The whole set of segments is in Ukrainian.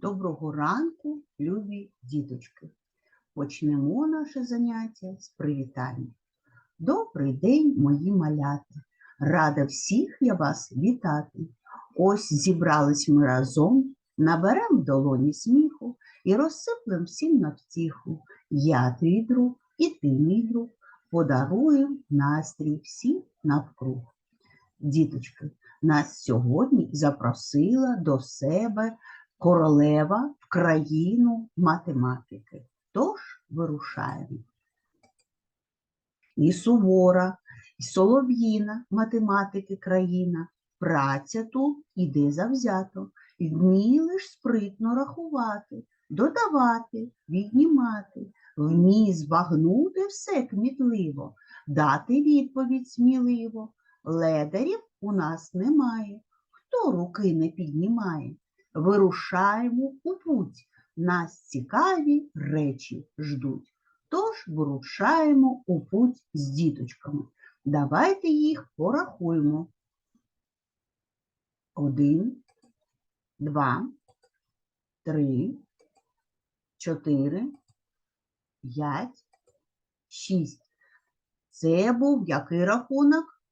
Доброго ранку, любі діточки. Почнемо наше заняття з привітання. Добрий день, мої малята. Рада всіх я вас вітати. Ось зібрались ми разом, наберем долоні сміху і розсиплем всім на втіху. Я твій друг і ти мій друг, подаруєм настрій всім навкруг. Діточки, нас сьогодні запросила до себе королева в країну математики. Тож вирушаємо. І сувора, і солов'їна математики країна. Праця тут іде завзято, вмій лиш спритно рахувати, додавати, віднімати, вмій збагнути все кмітливо, дати відповідь сміливо. Ледарів у нас немає, хто руки не піднімає. Вирушаємо у путь, нас цікаві речі ждуть. Тож вирушаємо у путь з діточками. Давайте їх порахуємо. Один, два, три, чотири, п'ять, шість. Це був який рахунок?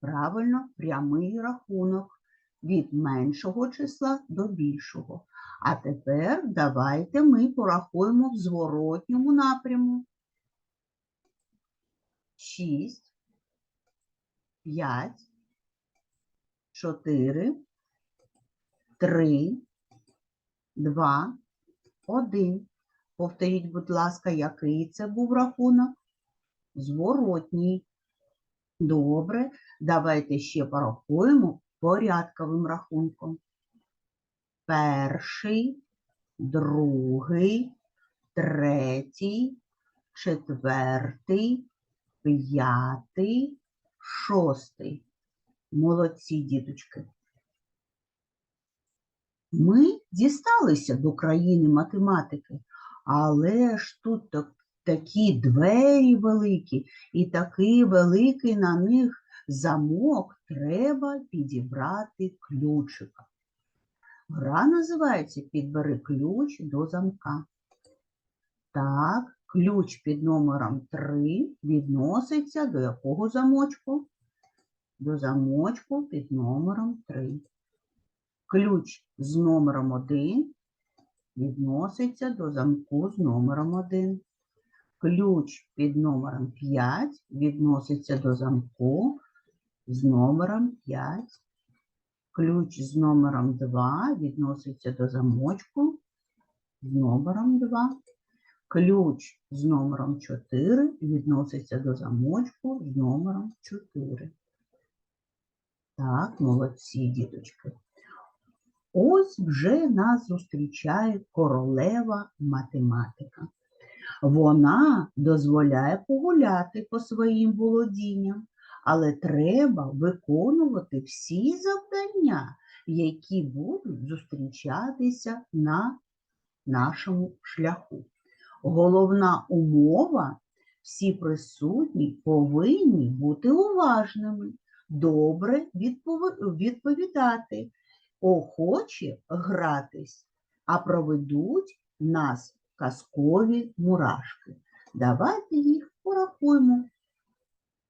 Правильно, прямий рахунок від меншого числа до більшого. А тепер давайте ми порахуємо в зворотньому напряму. 6, 5, 4, 3, 2, 1. Повторіть, будь ласка, який це був рахунок? Зворотній. Добре, давайте ще порахуємо порядковим рахунком. Перший, другий, третій, четвертий, п'ятий, шостий. Молодці, діточки. Ми дісталися до країни математики, але ж тут так- такі двері великі і такий великий на них замок треба підібрати ключика. Гра називається Підбери ключ до замка. Так, ключ під номером 3 відноситься до якого замочку? До замочку під номером 3. Ключ з номером 1 відноситься до замку з номером 1. Ключ під номером 5 відноситься до замку з номером 5. Ключ з номером 2 відноситься до замочку з номером 2. Ключ з номером 4 відноситься до замочку з номером 4. Так, молодці, діточки. Ось вже нас зустрічає королева математика. Вона дозволяє погуляти по своїм володінням, але треба виконувати всі завдання, які будуть зустрічатися на нашому шляху. Головна умова всі присутні повинні бути уважними, добре відповідати, охоче гратись, а проведуть нас казкові мурашки. Давайте їх порахуємо.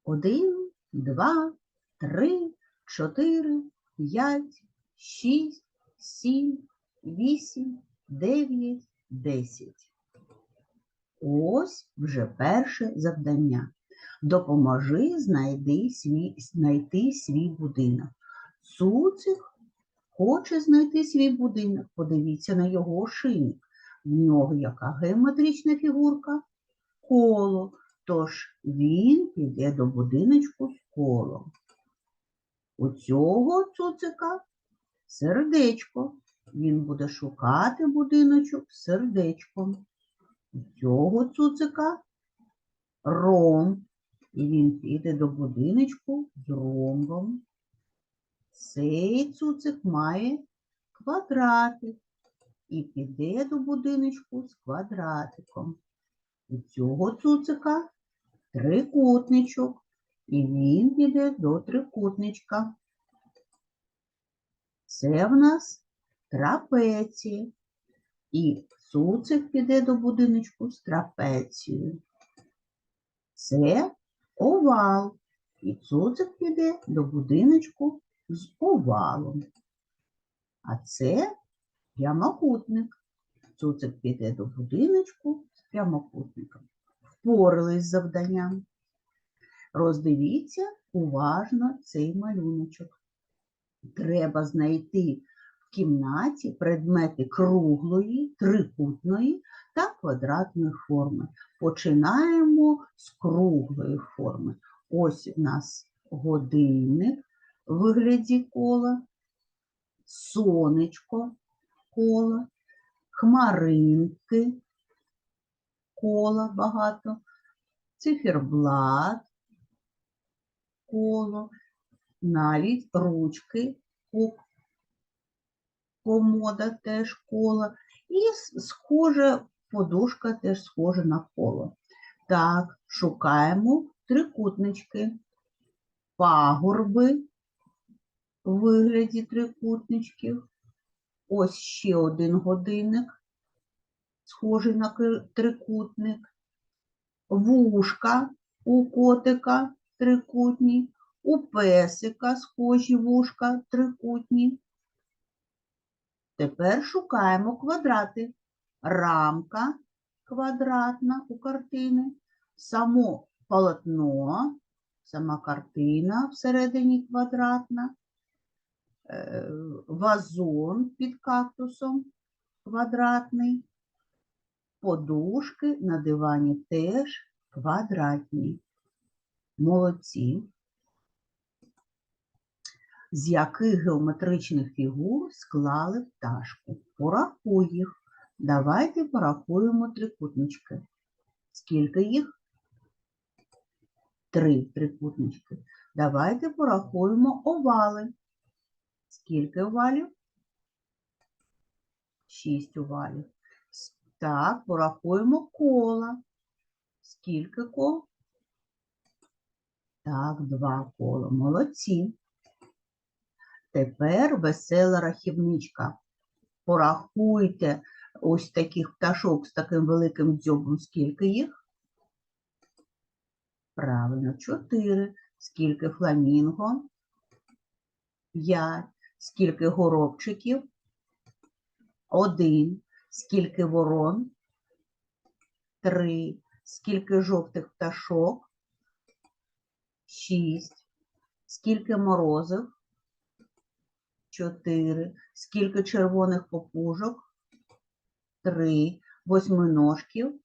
Один, два, три, чотири, п'ять, шість, сім, вісім, дев'ять, десять. Ось вже перше завдання. Допоможи знайди свій, знайти свій будинок. Цуцик хоче знайти свій будинок. Подивіться на його ошийник. В нього яка геометрична фігурка? Коло. Тож він піде до будиночку з колом. У цього цуцика сердечко. Він буде шукати будиночок сердечком. У цього цуцика ромб. І він піде до будиночку з ромбом. Цей цуцик має квадратик і піде до будиночку з квадратиком. У цього цуцика трикутничок, і він піде до трикутничка. Це в нас трапеція. І цуцик піде до будиночку з трапецією. Це овал. І цуцик піде до будиночку з овалом. А це прямокутник. Цуцик піде до будиночку з прямокутником. Впорались з завданням. Роздивіться уважно цей малюночок. Треба знайти в кімнаті предмети круглої, трикутної та квадратної форми. Починаємо з круглої форми. Ось у нас годинник в вигляді кола, сонечко кола, хмаринки кола багато, циферблат коло, навіть ручки ко- комода теж коло, і схоже, подушка теж схожа на коло. Так, шукаємо трикутнички, пагорби в вигляді трикутничків. Ось ще один годинник, схожий на трикутник. Вушка у котика трикутні, у песика схожі вушка трикутні. Тепер шукаємо квадрати. Рамка квадратна у картини, само полотно, сама картина всередині квадратна, е, вазон під кактусом квадратний, подушки на дивані теж квадратні. Молодці. З яких геометричних фігур склали пташку? Порахуй їх. Давайте порахуємо трикутнички. Скільки їх? Три трикутнички. Давайте порахуємо овали. Скільки овалів? Шість овалів. Так, порахуємо кола. Скільки кол? Так, два кола. Молодці. Тепер весела рахівничка. Порахуйте ось таких пташок з таким великим дзьобом. Скільки їх? Правильно, чотири. Скільки фламінго? П'ять. Скільки горобчиків? Один. Скільки ворон? Три. Скільки жовтих пташок? Шість. Скільки морозив? Чотири. Скільки червоних попужок? Три. Восьминожків?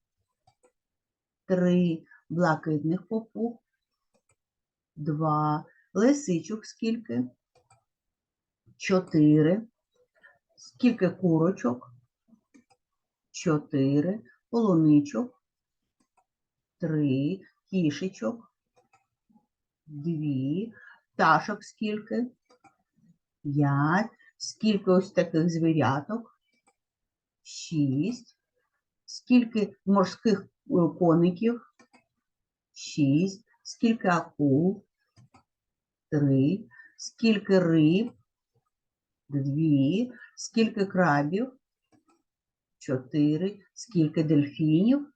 Три. Блакитних попуг? Два. Лисичок скільки? Чотири. Скільки курочок? Чотири. Полуничок? Три. Кішечок? Дві. Пташок скільки? П'ять. Скільки ось таких звіряток? Шість. Скільки морських е, коників? Шість. Скільки акул? Три. Скільки риб? Дві. Скільки крабів? Чотири. Скільки дельфінів?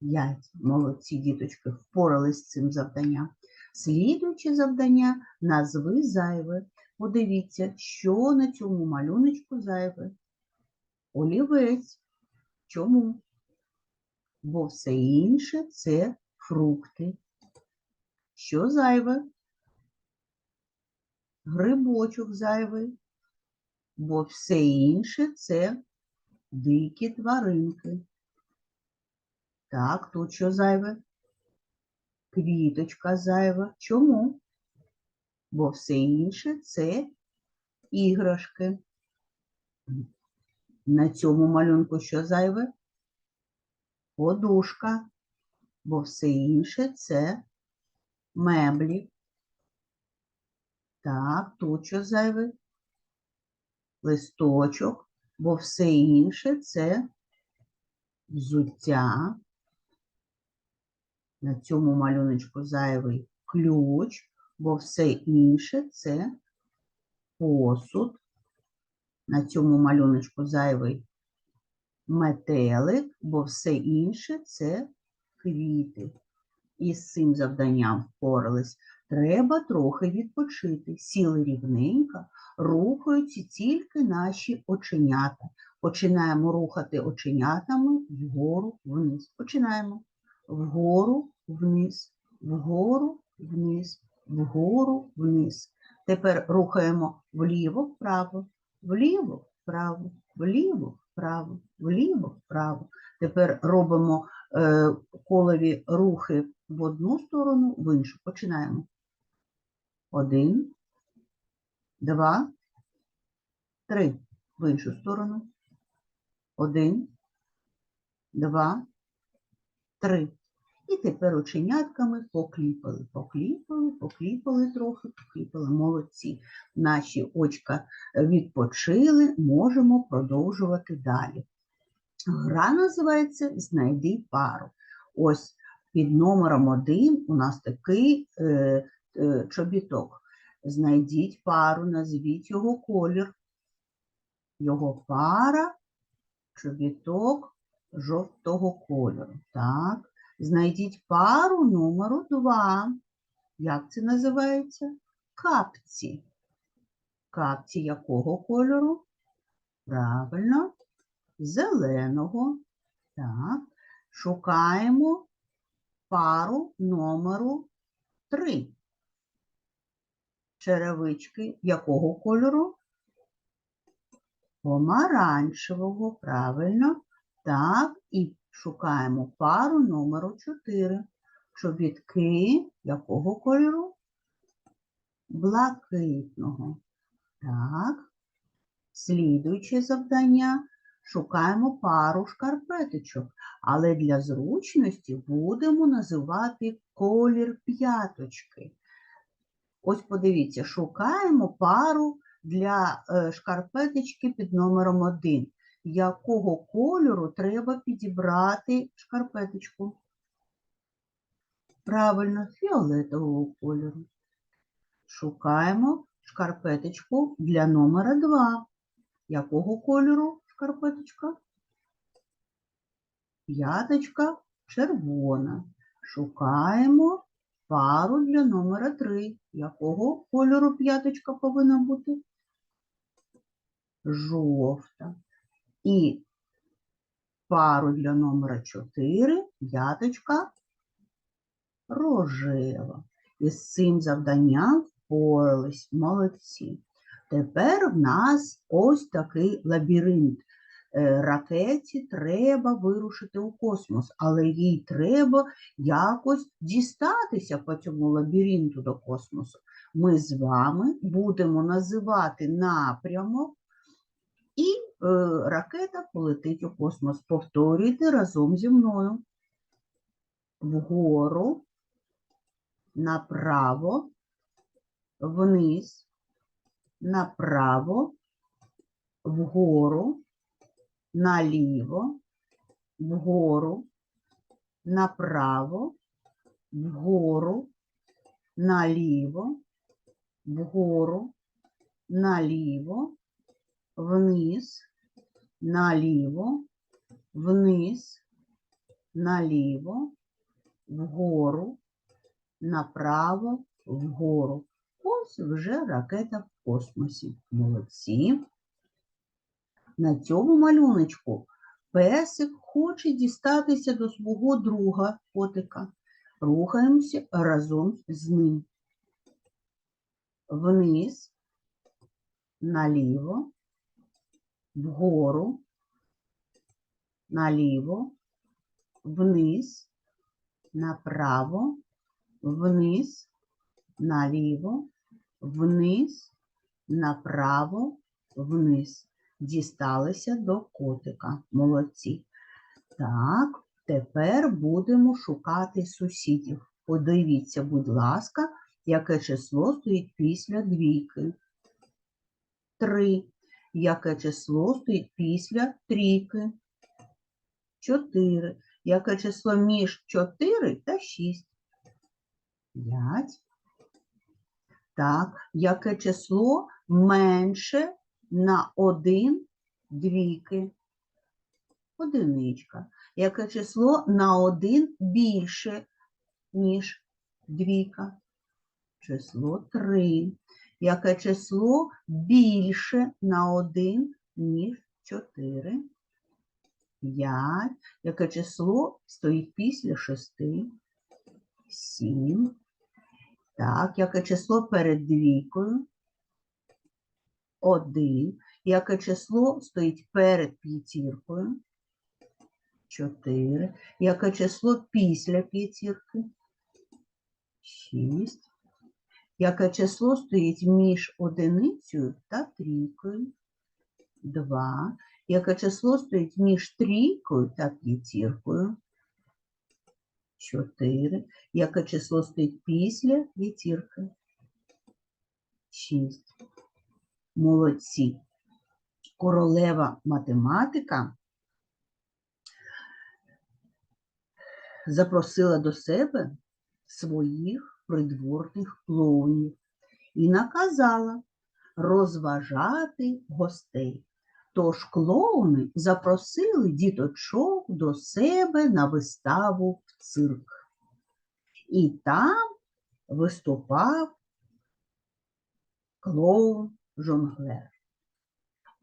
П'ять. Молодці діточки впорались з цим завданням. Слідуюче завдання назви зайве. Подивіться, що на цьому малюночку зайве. Олівець. Чому? Бо все інше це фрукти. Що зайве? Грибочок зайвий, бо все інше це дикі тваринки. Так, тут що зайве? Квіточка зайва. Чому? Бо все інше це іграшки. На цьому малюнку що зайве? Подушка, бо все інше це меблі. Так, тут що зайве? Листочок, бо все інше це взуття. На цьому малюночку зайвий ключ, бо все інше це посуд. На цьому малюночку зайвий метелик, бо все інше це квіти. І з цим завданням впорались. Треба трохи відпочити. Сіли рівненько, рухаються тільки наші оченята. Починаємо рухати оченятами вгору вниз. Починаємо вгору вниз, вгору вниз, вгору вниз. Тепер рухаємо вліво, вправо, вліво, вправо, вліво, вправо, вліво, вправо. Тепер робимо е, колові рухи в одну сторону, в іншу. Починаємо. Один, два, три. В іншу сторону. Один, два, три. І тепер оченятками покліпали, покліпали, покліпали трохи, покліпали. Молодці. Наші очка відпочили, можемо продовжувати далі. Гра називається Знайди пару. Ось під номером один у нас такий е, чобіток. Знайдіть пару, назвіть його колір. Його пара, чобіток жовтого кольору. Так. Знайдіть пару номеру 2. Як це називається? Капці. Капці якого кольору? Правильно, зеленого. Так. Шукаємо пару номеру 3. Черевички якого кольору? Помаранчевого, правильно. Так, і шукаємо пару номеру 4. Чобітки якого кольору? Блакитного. Так. Слідуюче завдання. Шукаємо пару шкарпеточок, але для зручності будемо називати колір п'яточки. Ось подивіться, шукаємо пару для е, шкарпеточки під номером 1 якого кольору треба підібрати шкарпеточку? Правильно, фіолетового кольору. Шукаємо шкарпеточку для номера 2. Якого кольору шкарпеточка? П'яточка червона. Шукаємо пару для номера 3. Якого кольору п'яточка повинна бути? Жовта. І пару для номера 4 п'яточка рожева. І з цим завданням впорались молодці. Тепер в нас ось такий лабіринт. Е, Ракеті треба вирушити у космос, але їй треба якось дістатися по цьому лабіринту до космосу. Ми з вами будемо називати напрямок і е, ракета полетить у космос. Повторюйте разом зі мною. Вгору, направо, вниз, направо, вгору, наліво, вгору, направо, вгору, наліво, вгору, наліво, вниз, наліво, вниз, наліво, вгору, направо, вгору. Ось вже ракета в космосі. Молодці. На цьому малюночку песик хоче дістатися до свого друга котика. Рухаємося разом з ним. Вниз, наліво, вгору, наліво, вниз, направо, вниз, наліво, вниз, направо, вниз. Дісталися до котика. Молодці. Так, тепер будемо шукати сусідів. Подивіться, будь ласка, яке число стоїть після двійки. Три. Яке число стоїть після трійки? Чотири. Яке число між 4 та 6? 5. Так, яке число менше на 1 двійки. Одиничка. Яке число на 1 більше, ніж двійка? Число 3. Яке число більше на 1, ніж 4? 5. Яке число стоїть після 6? 7. Так, яке число перед двійкою? 1. Яке число стоїть перед п'ятіркою? 4. Яке число після п'ятірки? 6. Яке число стоїть між одиницею та трійкою? 2. Яке число стоїть між трійкою та п'ятіркою? 4. Яке число стоїть після п'ятірки? 6. Молодці. Королева математика запросила до себе своїх придворних клоунів і наказала розважати гостей. Тож клоуни запросили діточок до себе на виставу в цирк. І там виступав клоун-жонглер.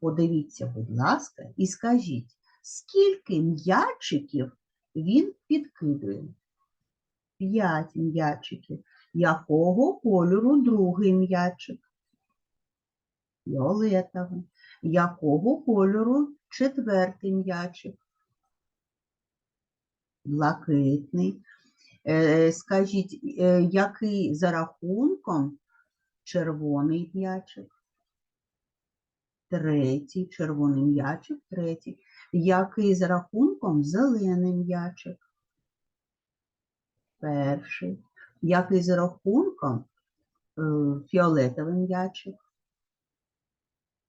Подивіться, будь ласка, і скажіть, скільки м'ячиків він підкидує? П'ять м'ячиків. Якого кольору другий м'ячик? Фіолетовий. Якого кольору четвертий м'ячик? Блакитний. Е, Скажіть, е, який за рахунком червоний м'ячик? Третій, червоний м'ячик, третій. Який за рахунком зелений м'ячик? Перший. Який за рахунком е, фіолетовий м'ячик?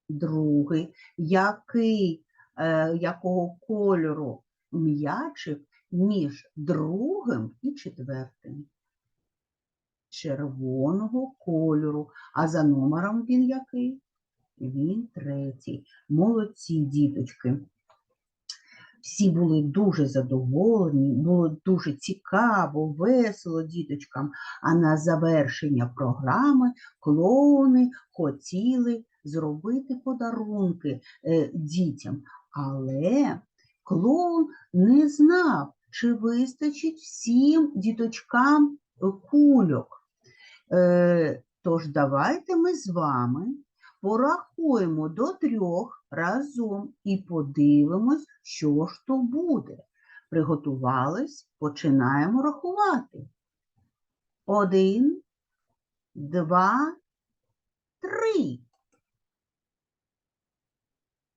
Другий. Який, е, якого кольору м'ячик між другим і четвертим? Червоного кольору. А за номером він який? Він третій. Молодці, діточки. Всі були дуже задоволені, було дуже цікаво, весело діточкам. А на завершення програми клоуни хотіли зробити подарунки е, дітям. Але клоун не знав, чи вистачить всім діточкам кульок. Е, Тож давайте ми з вами порахуємо до трьох разом і подивимось, що ж то буде. Приготувались, починаємо рахувати. Один, два, три.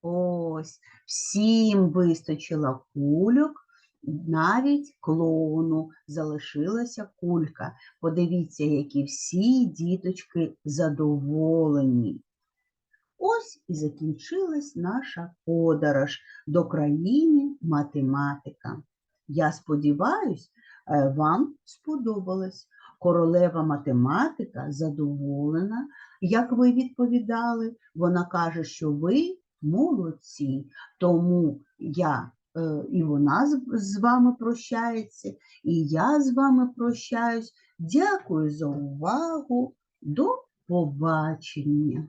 Ось, всім вистачило кульок, навіть клоуну залишилася кулька. Подивіться, які всі діточки задоволені. Ось і закінчилась наша подорож до країни математика. Я сподіваюсь, е, вам сподобалось. Королева математика задоволена, як ви відповідали. Вона каже, що ви молодці. Тому я е, і вона з, з вами прощається, і я з вами прощаюсь. Дякую за увагу. До побачення.